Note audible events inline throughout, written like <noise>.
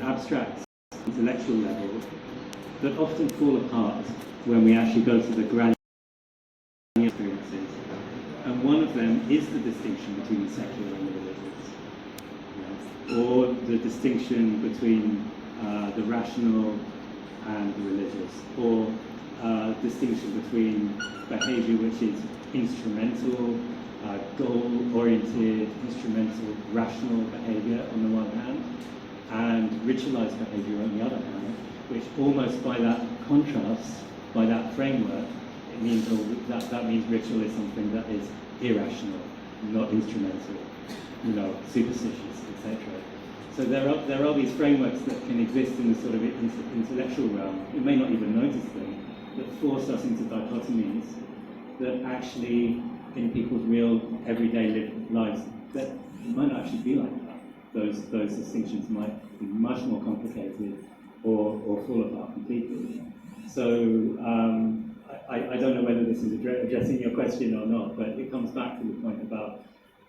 abstract intellectual level that often fall apart when we actually go to the granular experiences. And one of them is the distinction between secular and the religious, or the distinction between uh, the rational and the religious, or uh, distinction between behavior which is instrumental, uh, goal-oriented, instrumental, rational behavior on the one hand, and ritualized behavior on the other hand, which almost by that contrast, by that framework, it means that that means ritual is something that is irrational, not instrumental, you know, superstitious, etc. So there are there are these frameworks that can exist in the sort of intellectual realm. You may not even notice them, that force us into dichotomies that actually, in people's real everyday live, lives, that might not actually be like that. Those those distinctions might be much more complicated or, or fall apart completely. So um, I, I don't know whether this is addressing your question or not, but it comes back to the point about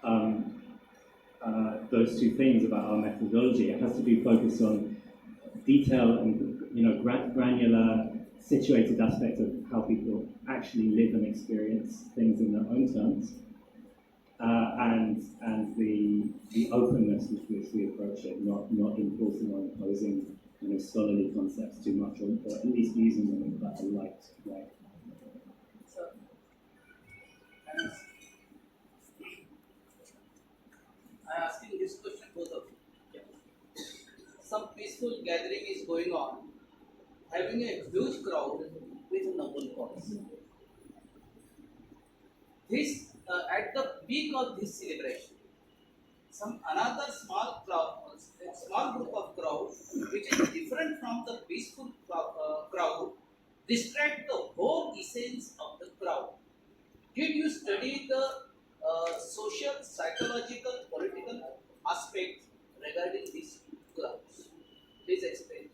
um, uh, those two things about our methodology. It has to be focused on detail and you know granular, situated aspects of how people actually live and experience things in their own terms, uh, and and the the openness with which we approach it, not not enforcing or imposing you know, scholarly concepts too much, or, or at least using them in a light way. So, I'm ask- I'm asking this question both of you. Some peaceful gathering is going on, having a huge crowd with noble cause. This uh, at the peak of this celebration, some another small crowd, small group of crowd, which is different from the peaceful crowd, uh, crowd, distract the whole essence of the crowd. Did you study the uh, social, psychological, political aspect regarding these crowds? Please explain.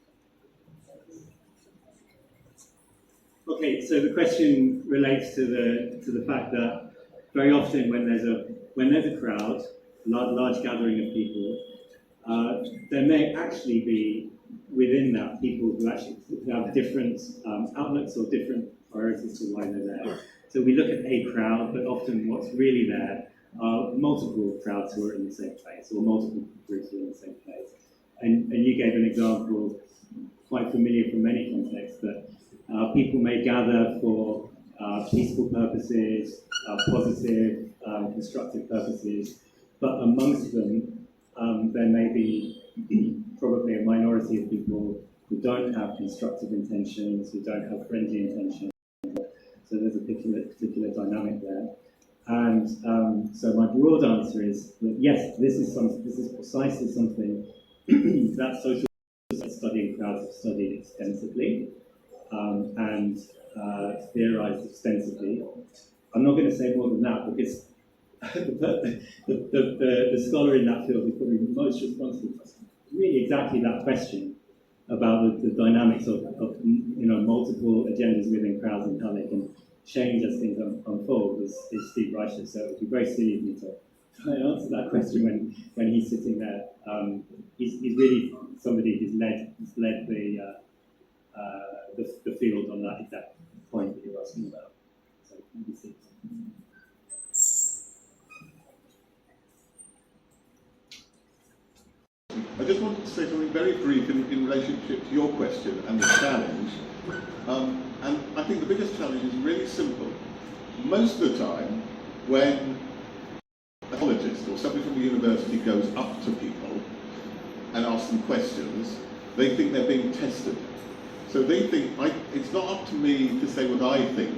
Okay, so the question relates to the to the fact that very often when there's a when there's a crowd, large, large gathering of people, uh, there may actually be within that people who actually have different um, outlooks or different priorities to why they're there. So we look at a crowd, but often what's really there are multiple crowds who are in the same place, or multiple groups who are in the same place. And, and you gave an example quite familiar from many contexts that uh, people may gather for uh, peaceful purposes, positive, um, constructive purposes, but amongst them, um, there may be probably a minority of people who don't have constructive intentions, who don't have friendly intentions. So there's a particular, particular dynamic there. And um, so my broad answer is that yes, this is some, this is precisely something <clears throat> that social studying crowds have studied extensively um, and uh, theorized extensively. I'm not going to say more than that because <laughs> the, the, the, the, scholar in that field is probably the most responsible for really exactly that question about the, dynamics of, of you know multiple agendas within crowds and how they can change as things un- unfold is, is Steve Reicher. So it would be very silly of me <laughs> to answer that question when, when he's sitting there. Um, he's, he's really somebody who's led who's led the, uh, uh, the the field on that exact point that you're asking about. I just wanted to say something very brief in, in relationship to your question and the challenge. Um, and I think the biggest challenge is really simple. Most of the time, when a psychologist or somebody from the university goes up to people and asks them questions, they think they're being tested. So they think I, it's not up to me to say what I think.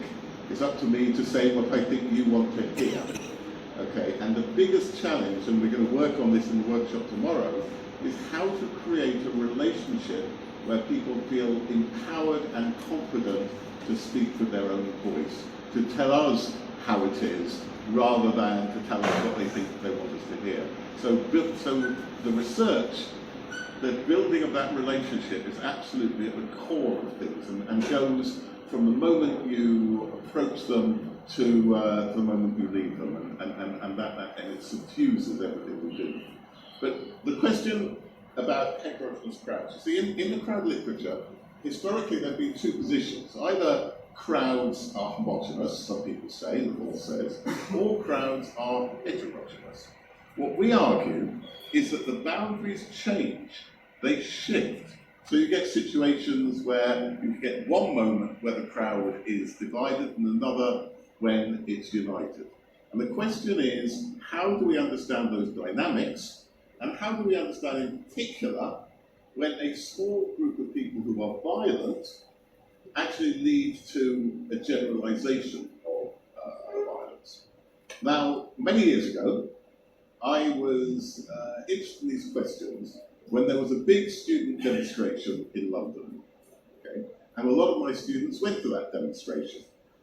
It's up to me to say what I think you want to hear. Okay, and the biggest challenge, and we're going to work on this in the workshop tomorrow, is how to create a relationship where people feel empowered and confident to speak with their own voice, to tell us how it is, rather than to tell us what they think they want us to hear. So, so the research, the building of that relationship is absolutely at the core of things and, and goes from the moment you approach them to uh, the moment you leave them, and, and, and, and that, that and it suffuses everything we do. But the question about heterogeneous crowds. See, in, in the crowd literature, historically there have been two positions. Either crowds are homogenous, some people say, the law says, or crowds are heterogeneous. What we argue is that the boundaries change, they shift. So you get situations where you get one moment where the crowd is divided and another when it's united. And the question is, how do we understand those dynamics? And how do we understand in particular when a small group of people who are violent actually lead to a generalization of uh, violence? Now, many years ago, I was uh, interested in these questions when there was a big student demonstration in London. Okay? And a lot of my students went to that demonstration.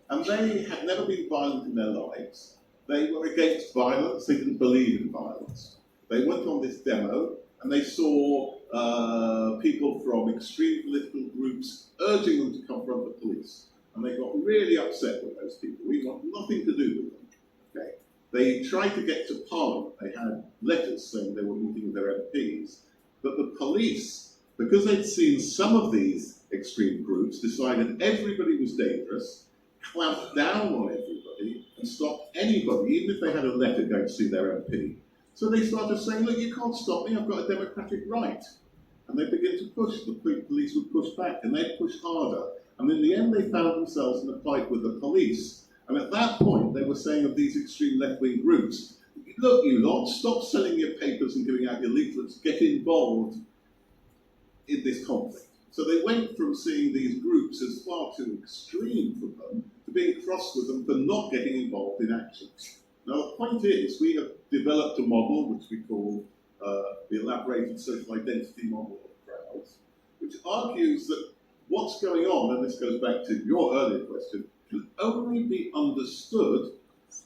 And they had never been violent in their lives. They were against violence, they didn't believe in violence. They went on this demo and they saw uh, people from extreme political groups urging them to confront the police. And they got really upset with those people. We want nothing to do with them. Okay? They tried to get to Parliament. They had letters saying they were meeting with their MPs. But the police, because they'd seen some of these extreme groups, decided everybody was dangerous, clamped down on everybody, and stopped anybody, even if they had a letter going to see their MP. So they started saying, look, you can't stop me, I've got a democratic right. And they began to push, the police would push back, and they'd push harder. And in the end, they found themselves in a fight with the police. And at that point, they were saying of these extreme left-wing groups, look, you lot, stop selling your papers and giving out your leaflets, get involved in this conflict. So they went from seeing these groups as far too extreme for them to being cross with them for not getting involved in action. Now, the point is, we have developed a model which we call uh, the elaborated social identity model of crowds, which argues that what's going on, and this goes back to your earlier question, can only be understood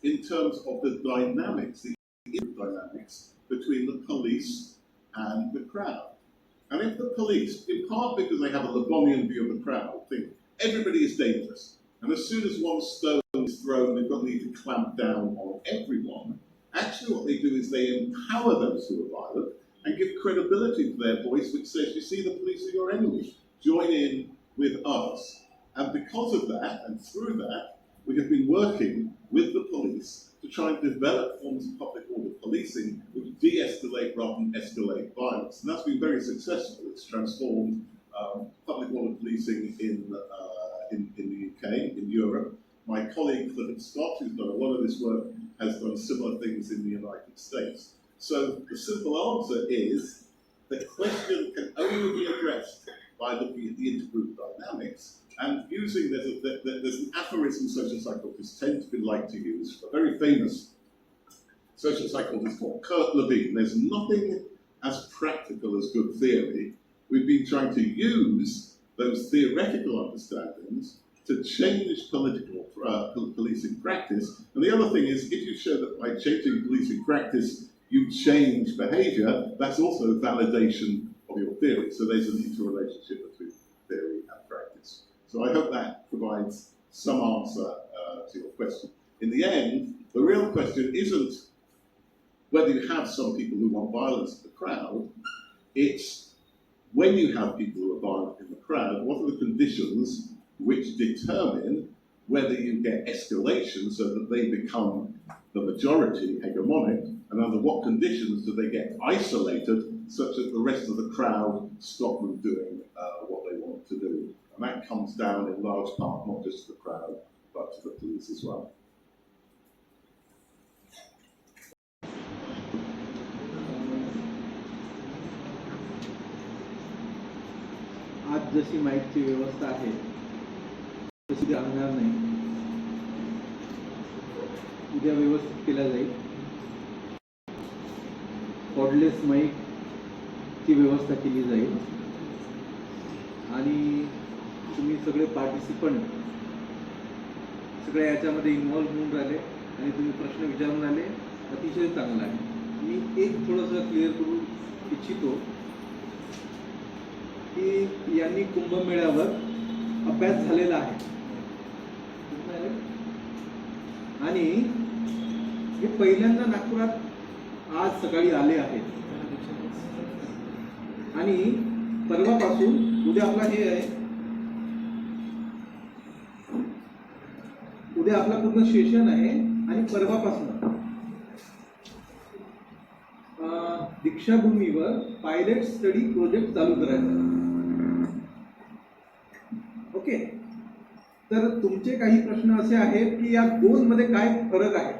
in terms of the dynamics, the dynamics between the police and the crowd. And if the police, in part because they have a Lebonian view of the crowd, think everybody is dangerous, and as soon as one stone is thrown, they've got the need to clamp down on everyone, actually what they do is they empower those who are violent and give credibility to their voice, which says, you see, the police are your enemy. Join in with us. And because of that, and through that, we have been working with the police to try and develop forms of public order policing which de-escalate rather than escalate violence. And that's been very successful. It's transformed um, public order policing in, uh, in, in the UK, in Europe. My colleague Clifford Scott, who's done a lot of this work, has done similar things in the United States. So the simple answer is the question can only be addressed by looking at the intergroup dynamics using, there's, a, there- there- there's an aphorism social psychologists tend to be like to use, a very famous social psychologist called Kurt Levine. There's nothing as practical as good theory. We've been trying to use those theoretical understandings to change political uh, pol- policing practice. And the other thing is, if you show that by changing policing practice, you change behaviour, that's also validation of your theory. So there's an interrelationship between theory and practice. So I hope that provides some answer uh, to your question. In the end, the real question isn't whether you have some people who want violence in the crowd, it's when you have people who are violent in the crowd, what are the conditions which determine whether you get escalation so that they become the majority hegemonic, and under what conditions do they get isolated such that the rest of the crowd stop them doing uh, what they want to do. And that comes down in large part not just to the crowd, but to the police as well. आज जशी माईकची व्यवस्था आहे तशी ती राहणार नाही उद्या व्यवस्थित केल्या जाईल कॉर्डलेस माईकची व्यवस्था केली जाईल आणि तुम्ही सगळे पार्टिसिपंट सगळे याच्यामध्ये इन्व्हॉल्व्ह होऊन राहिले आणि तुम्ही प्रश्न विचारून आले अतिशय चांगला आहे. मी एक थोडंसं क्लिअर करू इच्छितो की यांनी कुंभमेळ्यावर अभ्यास झालेला आहे. आणि हे पहिल्यांदा नागपुरात आज सकाळी आले आहेत. आणि परवापासून उद्या आपला हे आहे. उद्या आपला पूर्ण सेशन आहे आणि परवापासून. दीक्षाभूमीवर पायलट स्टडी प्रोजेक्ट चालू करायचा. ओके? तर तुमचे काही प्रश्न असे आहेत की या दोन मध्ये काय फरक आहे?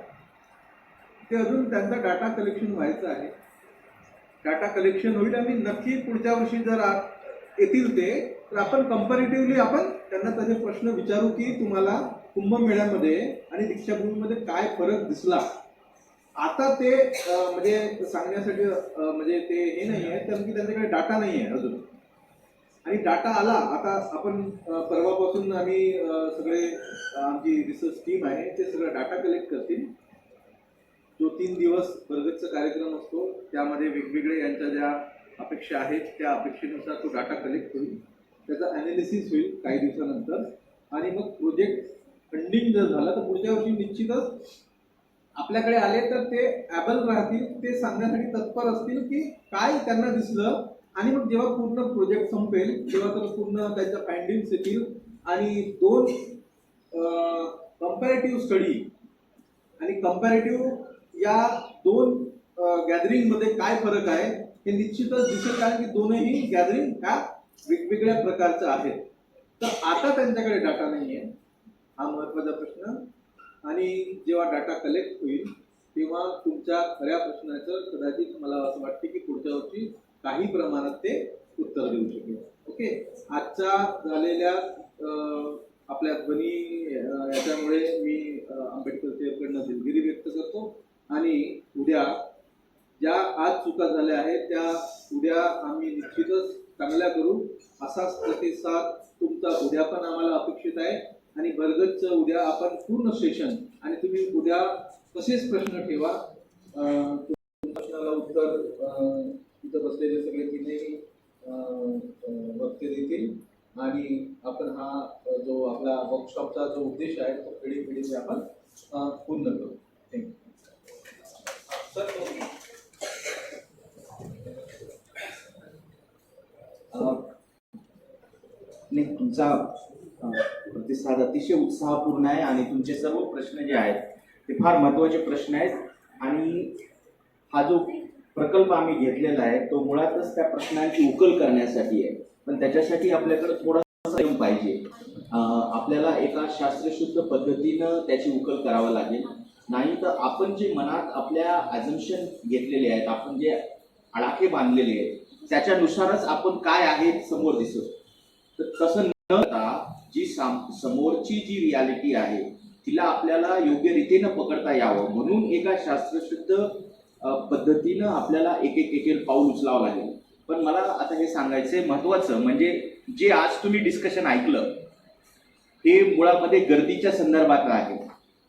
ते अजून त्यांचा डाटा कलेक्शन व्हायचं आहे. डाटा कलेक्शन होईल आणि नक्की पुढच्या वर्षी जर येतील ते तर आपण कम्पॅरेटिव्हली आपण त्यांना त्याचे प्रश्न विचारू की तुम्हाला कुंभमेळ्यामध्ये आणि दीक्षाभूमीमध्ये काय फरक दिसला? आता ते म्हणजे सांगण्यासाठी म्हणजे ते हे नाही आहे कारण की त्यांच्याकडे डाटा नाही आहे अजून. आणि डाटा आला आता आपण परवापासून आम्ही सगळे आमची रिसर्च टीम आहे ते सगळं डाटा कलेक्ट करतील. जो तीन दिवस बर्गतचा कार्यक्रम असतो त्यामध्ये वेगवेगळे यांच्या ज्या अपेक्षा आहेत त्या अपेक्षेनुसार तो डाटा कलेक्ट होईल त्याचा अनालिसिस होईल काही दिवसानंतर. आणि मग प्रोजेक्ट फंडिंग जर झालं तर पुढच्या वर्षी निश्चितच आपल्याकडे आले तर ते ॲबल राहतील ते सांगण्यासाठी तत्पर असतील की काय त्यांना दिसलं. आणि मग जेव्हा पूर्ण प्रोजेक्ट संपेल तेव्हा तर पूर्ण त्यांच्या फायंडिंग्स येतील. आणि दोन कम्पॅरेटिव्ह स्टडी आणि कम्पॅरेटिव्ह या दोन गॅदरिंगमध्ये काय फरक आहे हे निश्चितच दिसेल कारण की दोनही गॅदरिंग ह्या वेगवेगळ्या प्रकारच्या आहेत तर आता त्यांच्याकडे डाटा नाही आहे हा महत्त्वाचा प्रश्न. आणि जेव्हा डाटा कलेक्ट होईल तेव्हा तुमच्या खऱ्या प्रश्नाचं कदाचित मला असं वाटते की पुढच्या वर्षी काही प्रमाणात ते उत्तर देऊ शकेल. ओके आजच्या झालेल्या आपल्या ध्वनी याच्यामुळे मी आंबेडकर साहेबकडनं दिलगिरी व्यक्त करतो. आणि उद्या ज्या आज चुका झाल्या आहेत त्या उद्या आम्ही निश्चितच चांगल्या करू. असाच प्रतिसाद तुमचा उद्या पण आम्हाला अपेक्षित आहे. आणि बर्गतचं उद्या आपण पूर्ण सेशन आणि तुम्ही उद्या कसेच प्रश्न ठेवा. प्रश्नाला उत्तर तिथं बसलेले सगळे तीनही वक्ते देतील. आणि आपण हा जो आपला वर्कशॉपचा जो उद्देश आहे तो पिढी पिढीने आपण पूर्ण करू. थँक्यू तुमचा प्रतिसाद अतिशय उत्साहपूर्ण आहे आणि तुमचे सर्व प्रश्न जे आहेत ते फार महत्त्वाचे प्रश्न आहेत. आणि हा जो प्रकल्प आम्ही घेतलेला आहे तो मुळातच त्या प्रश्नांची उकल करण्यासाठी आहे. पण त्याच्यासाठी आपल्याकडे थोडासा संयम पाहिजे. आपल्याला एका शास्त्रशुद्ध पद्धतीनं त्याची उकल करावं लागेल. नाही तर आपण जे मनात आपल्या ॲझम्शन घेतलेले आहेत आपण जे आडाखे बांधलेले आहेत त्याच्यानुसारच आपण काय आहे समोर दिसत. तर तसं न जी साम समोरची जी रियालिटी आहे तिला आपल्याला योग्य रीतीनं पकडता यावं. म्हणून एका शास्त्रशुद्ध पद्धतीनं आपल्याला एक एक एक एक पाऊल उचलावं लागेल. पण मला आता हे सांगायचं महत्वाचं म्हणजे जे आज तुम्ही डिस्कशन ऐकलं हे मुळामध्ये गर्दीच्या संदर्भात आहे.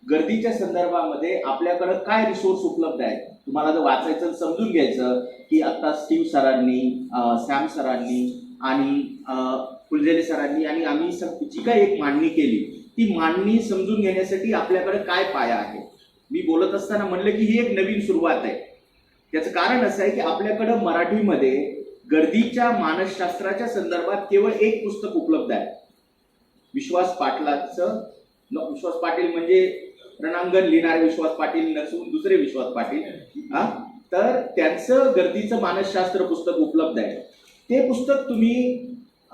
गर्दीच्या संदर्भामध्ये आपल्याकडं काय रिसोर्स उपलब्ध आहेत? तुम्हाला जर वाचायचं समजून घ्यायचं की आता स्टीव्ह सरांनी सॅम सरांनी आणि फुलझेले सरांनी आणि आम्ही जी काय एक मांडणी केली ती मांडणी समजून घेण्यासाठी आपल्याकडे काय पाया आहे मी बोलत असताना म्हणलं की ही एक नवीन सुरुवात आहे. त्याचं कारण असं आहे की आपल्याकडं मराठीमध्ये गर्दीच्या मानसशास्त्राच्या संदर्भात केवळ एक पुस्तक उपलब्ध आहे. विश्वास पाटलाचं विश्वास पाटील म्हणजे रणांगण लिहिणारे विश्वास पाटील नसून दुसरे विश्वास पाटील हा? तर त्यांचं गर्दीचं मानसशास्त्र पुस्तक उपलब्ध आहे. ते पुस्तक तुम्ही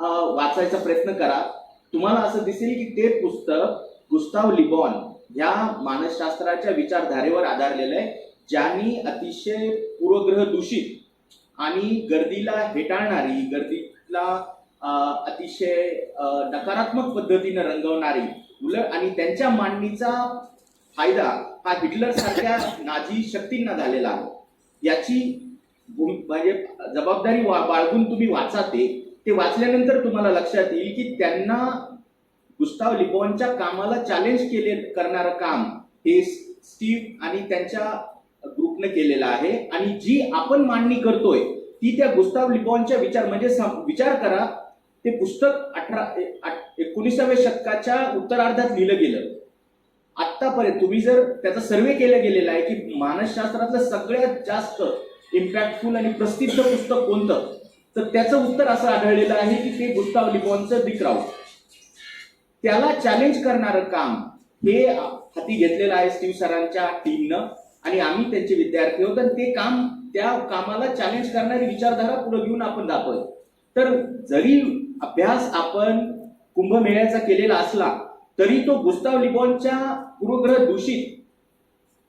वाचायचा प्रयत्न करा. तुम्हाला असं दिसेल की ते पुस्तक गुस्ताव लिबॉन या मानसशास्त्राच्या विचारधारेवर आधारलेलं आहे ज्यांनी अतिशय पूर्वग्रह दूषित आणि गर्दीला हेटाळणारी गर्दीला अतिशय नकारात्मक पद्धतीनं रंगवणारी उलट आणि त्यांच्या मांडणीचा फायदा हा हिटलर सारख्या नाझी शक्तींना झालेला आहे. याची म्हणजे जबाबदारी वा- बाळगून तुम्ही वाचा ते. ते वाचल्यानंतर तुम्हाला लक्षात येईल की त्यांना गुस्ताव लिबॉनच्या कामाला चॅलेंज केले करणारं काम हे स्टीव्ह आणि त्यांच्या ग्रुपने केलेलं आहे. आणि जी आपण मांडणी करतोय ती त्या गुस्ताव लिबॉनच्या विचार म्हणजे सम- विचार करा. ते पुस्तक अठरा ए- एकोणीसाव्या शतकाच्या उत्तरार्धात लिहिलं गेलं. आतापर्यंत तुम्ही जर त्याचा सर्वे केला गेलेला आहे की मानसशास्त्रातलं सगळ्यात जास्त इम्पॅक्टफुल आणि प्रसिद्ध पुस्तक कोणतं? तर त्याचं उत्तर असं आढळलेलं आहे की ते गुस्ताव लिबॉनचं दिक्राऊ त्याला चॅलेंज करणारं काम हे हाती घेतलेलं आहे स्टीव्ह सरांच्या टीमनं आणि आम्ही त्यांचे विद्यार्थी आहोत. आणि ते काम त्या कामाला चॅलेंज करणारी विचारधारा पुढे घेऊन आपण जातोय तर जरी अभ्यास आपण कुंभमेळ्याचा केलेला असला तरी तो गुस्ताव लिबॉनच्या पूर्वग्रह दूषित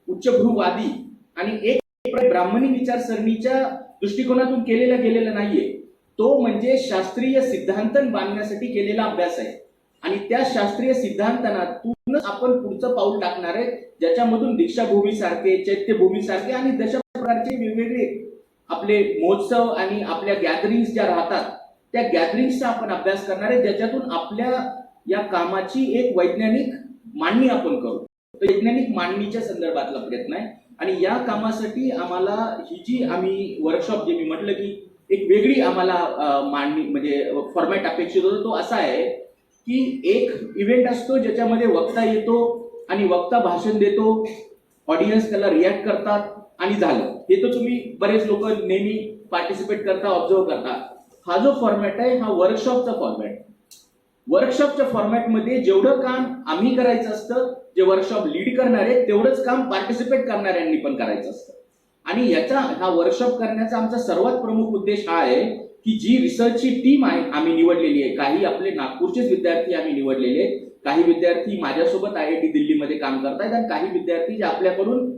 उच्चभ्रूवादी आणि एक ब्राह्मणी विचारसरणीच्या दृष्टिकोनातून केलेला गेलेला नाहीये. तो म्हणजे शास्त्रीय सिद्धांत बांधण्यासाठी केलेला अभ्यास आहे. आणि त्या शास्त्रीय सिद्धांतनातून आपण पुढचं पाऊल टाकणार आहे ज्याच्यामधून दीक्षाभूमी सारखे चैत्यभूमी सारखे आणि दशा प्रकारचे वेगवेगळे आपले महोत्सव आणि आपल्या गॅदरिंग ज्या राहतात त्या गॅदरिंगचा आपण अभ्यास करणार आहे ज्याच्यातून आपल्या या कामाची एक वैज्ञानिक मांडणी आपण करू. वैज्ञानिक मांडणीच्या संदर्भातला प्रयत्न आहे. आणि या कामासाठी आम्हाला ही जी आम्ही वर्कशॉप जे मी म्हटलं की एक वेगळी आम्हाला मांडणी म्हणजे फॉर्मॅट अपेक्षित होतो तो असा आहे की एक इव्हेंट असतो ज्याच्यामध्ये वक्ता येतो आणि वक्ता भाषण देतो ऑडियन्स त्याला रिॲक्ट करतात आणि झालं. हे तर तुम्ही बरेच लोक नेहमी पार्टिसिपेट करता ऑब्झर्व करता. हा जो फॉर्मॅट आहे हा वर्कशॉपचा फॉर्मॅट वर्कशॉपच्या फॉर्मॅटमध्ये जेवढं काम आम्ही करायचं असतं जे वर्कशॉप लीड करणार आहे तेवढंच काम पार्टिसिपेट करणाऱ्यांनी पण करायचं असतं. आणि याचा हा वर्कशॉप करण्याचा आमचा सर्वात प्रमुख उद्देश हा आहे की जी रिसर्चची टीम आहे आम्ही निवडलेली आहे. काही आपले नागपूरचेच विद्यार्थी आम्ही निवडलेले आहेत. काही विद्यार्थी माझ्यासोबत आय आय टी दिल्लीमध्ये काम करतायत आणि काही विद्यार्थी जे आपल्याकडून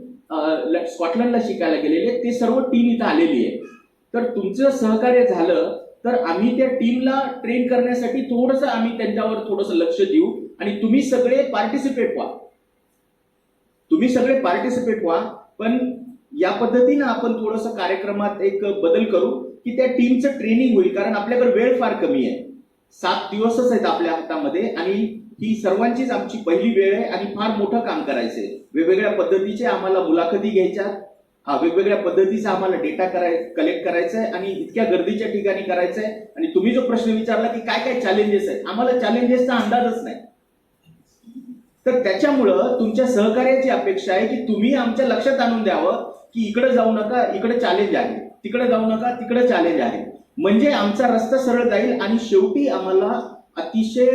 स्कॉटलंडला शिकायला गेलेले ते सर्व टीम इथं आलेली आहे तर तुमचं सहकार्य झालं तर आम्ही त्या टीमला ट्रेन करण्यासाठी थोडंसं आम्ही त्यांच्यावर थोडंसं लक्ष देऊ आणि तुम्ही सगळे पार्टिसिपेट व्हा. तुम्ही सगळे पार्टिसिपेट व्हा पण या पद्धतीनं आपण थोडंसं कार्यक्रमात एक बदल करू की त्या टीमचं ट्रेनिंग होईल कारण आपल्याकडे वेळ फार कमी आहे. सात दिवसच आहेत आपल्या हातामध्ये आणि ही सर्वांचीच आमची पहिली वेळ आहे आणि फार मोठं काम करायचंय. वेगवेगळ्या पद्धतीचे आम्हाला मुलाखती घ्यायच्या हा वेगवेगळ्या पद्धतीचा आम्हाला डेटा कराय कलेक्ट करायचा आहे आणि इतक्या गर्दीच्या ठिकाणी करायचं आहे आणि तुम्ही जो प्रश्न विचारला की काय काय चॅलेंजेस आहेत आम्हाला चॅलेंजेसचा अंदाजच नाही. तर त्याच्यामुळं तुमच्या सहकार्याची अपेक्षा आहे की तुम्ही आमच्या लक्षात आणून द्यावं की इकडे जाऊ नका इकडे चॅलेंज आहे. तिकडे जाऊ नका तिकडे चॅलेंज आहे. म्हणजे आमचा रस्ता सरळ जाईल आणि शेवटी आम्हाला अतिशय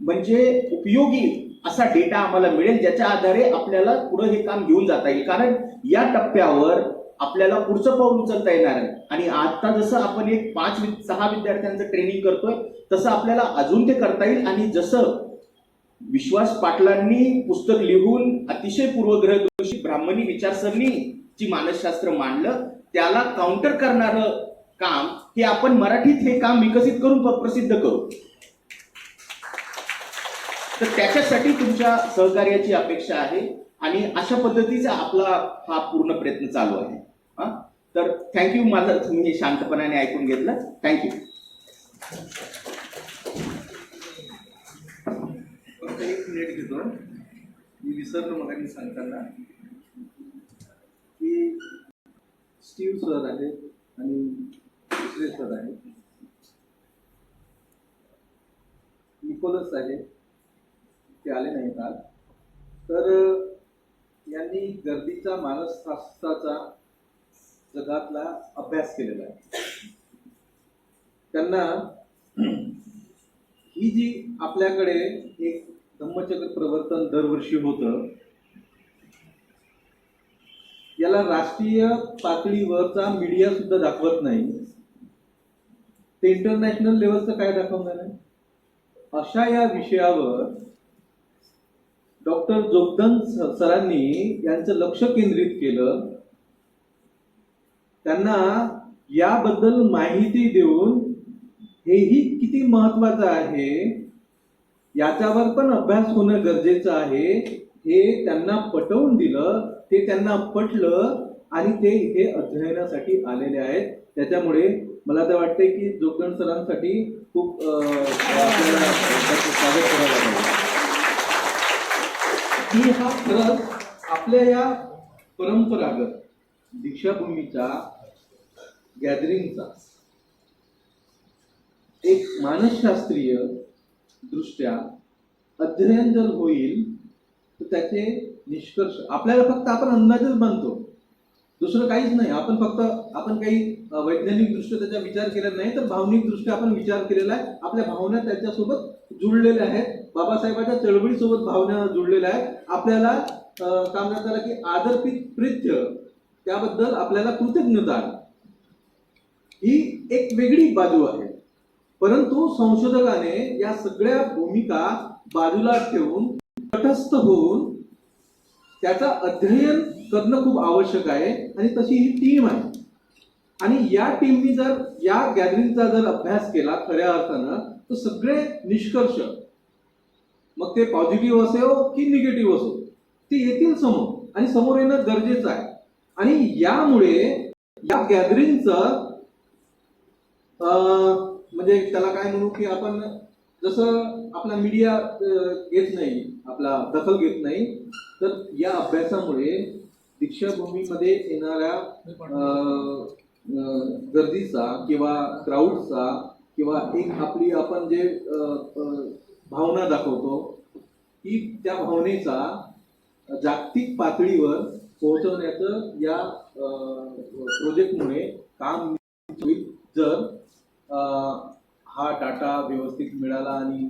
म्हणजे उपयोगी असा डेटा आम्हाला मिळेल ज्याच्या आधारे आपल्याला पुढे हे काम घेऊन जाता येईल. कारण या टप्प्यावर आपल्याला पुढचं पाऊल उचलता येणार आहे. आणि आता जसं आपण एक पाच वि- सहा विद्यार्थ्यांचं ट्रेनिंग करतोय तसं आपल्याला अजून ते करता येईल. आणि जसं विश्वास पाटलांनी पुस्तक लिहून अतिशय पूर्वग्रहदोषी ब्राह्मणी विचारसरणीची मानसशास्त्र मांडलं त्याला काउंटर करणारं काम हे आपण मराठीत हे काम विकसित करून प्रसिद्ध करू. तर त्याच्यासाठी तुमच्या सहकार्याची अपेक्षा आहे आणि अशा पद्धतीचा आपला हा पूर्ण प्रयत्न चालू आहे. हा? तर थँक्यू माझं तुम्ही हे शांतपणाने ऐकून घेतलं. थँक्यू फक्त एक मिनिट घेतो. मी विसरलो मग सांगताना. की स्टीव्ह सर आहेत आणि दुसरे सर आहेत. निकोलस आहे. ते आले नाहीत आज. तर यांनी गर्दीचा मानसशास्त्राचा जगातला अभ्यास केलेला आहे. त्यांना ही जी आपल्याकडे एक धम्मचक्र प्रवर्तन दरवर्षी होतं याला राष्ट्रीय पातळीवरचा मीडिया सुद्धा दाखवत नाही. ते इंटरनॅशनल लेवलचं काय दाखवणार आहे? अशा या विषयावर डॉक्टर जोगदन सरांनी यांचं लक्ष केंद्रित केलं. त्यांना याबद्दल माहिती देऊन हेही किती महत्वाचं आहे याच्यावर पण अभ्यास होणं गरजेचं आहे हे त्यांना पटवून दिलं ते त्यांना पटलं आणि ते इथे अध्ययनासाठी आलेले आहेत. त्याच्यामुळे मला तर वाटते की जोगदन सरांसाठी खूप स्वागत करावं लागेल की हा खरंच आपल्या या परंपरागत दीक्षाभूमीच्या गॅदरिंगचा एक मानसशास्त्रीय दृष्ट्या अध्ययन जर होईल तर त्याचे निष्कर्ष आपल्याला फक्त आपण अंदाजच बांधतो दुसरं काहीच नाही. आपण फक्त आपण काही वैज्ञानिकदृष्ट्या वैज्ञानिक दृष्ट्या त्याचा विचार केला नाही तर भावनिक दृष्ट्या आपण विचार केलेला आहे. आपल्या भावना त्याच्यासोबत जुळलेल्या आहेत. बाबासाहेबांच्या चळवळीसोबत भावना जुळलेल्या आहेत. आपल्याला काय म्हणतात त्याला की आदरपित प्रित्य त्याबद्दल आपल्याला कृतज्ञता ही एक वेगळी बाजू आहे. परंतु संशोधकाने या सगळ्या भूमिका बाजूला ठेवून तटस्थ होऊन त्याचा अध्ययन करणं खूप आवश्यक आहे आणि तशी ही टीम आहे. आणि या टीमनी जर या गॅदरिंगचा जर अभ्यास केला खऱ्या अर्थानं तर सगळे निष्कर्ष मग ते पॉझिटिव्ह असो की निगेटिव्ह असो ते येतील समोर. आणि समोर येणं गरजेचं आहे. आणि यामुळे या गॅदरिंगचं म्हणजे त्याला काय म्हणू की आपण जसं आपला मीडिया घेत नाही आपला दखल घेत नाही तर या अभ्यासामुळे दीक्षाभूमीमध्ये येणाऱ्या गर्दीचा किंवा क्राऊडचा किंवा एक आपली आपण जे भावना दाखवतो की त्या भावनेचा जागतिक पातळीवर पोहोचवण्याचं या प्रोजेक्टमुळे काम होईल जर हा डाटा व्यवस्थित मिळाला आणि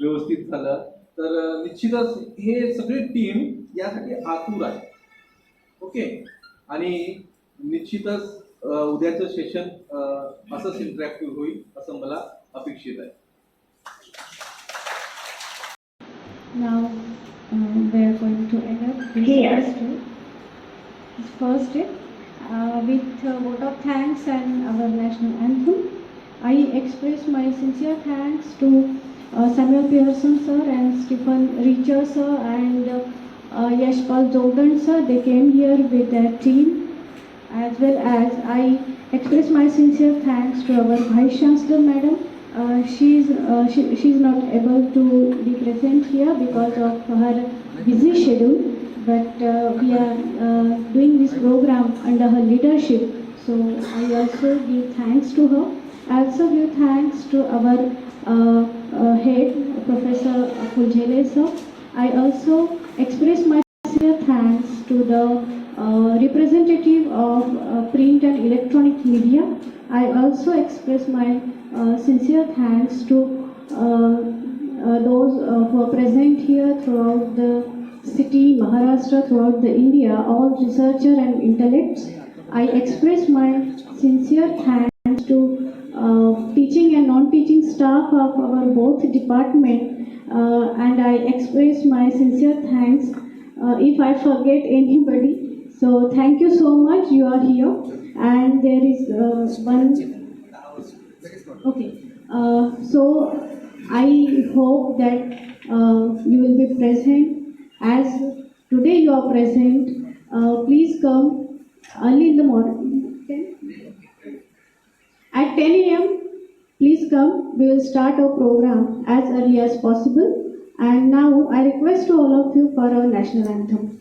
व्यवस्थित झालं तर निश्चितच हे सगळी टीम यासाठी आतुर आहे. ओके? आणि निश्चितच उद्याचं सेशन असंच इंटरॅक्टिव्ह होईल असं मला अपेक्षित आहे. Now uh, we are going to end up this Here. first day. This first day uh, with a vote of thanks and our national anthem. I express my sincere thanks to uh, Samuel Pearson sir and Stephen Richer sir and uh, uh, Yashpal Jordan sir. They came here with their team as well as I express my sincere thanks to our Vice Chancellor Madam. Uh, she's uh, she, she's not able to be present here because of her busy schedule, but uh, we are uh, doing this program under her leadership. So I also give thanks to her. I also give thanks to our uh, uh, head, Professor Pujale sir. I also express my sincere thanks to the uh, representative of uh, print and electronic media. I also express my sincere thanks to uh, uh, those uh, who are present here throughout the city, Maharashtra, throughout the India, all researcher and intellects. I express my sincere thanks to uh, teaching and non-teaching staff of our both department uh, and I express my sincere thanks uh, if I forget anybody. So thank you so much. You are here, and there is uh, one. Okay. Uh, so I hope that uh, you will be present as today you are present. Uh, please come early in the morning. 10? At 10 a.m. Please come. We will start our program as early as possible. And now I request to all of you for our national anthem.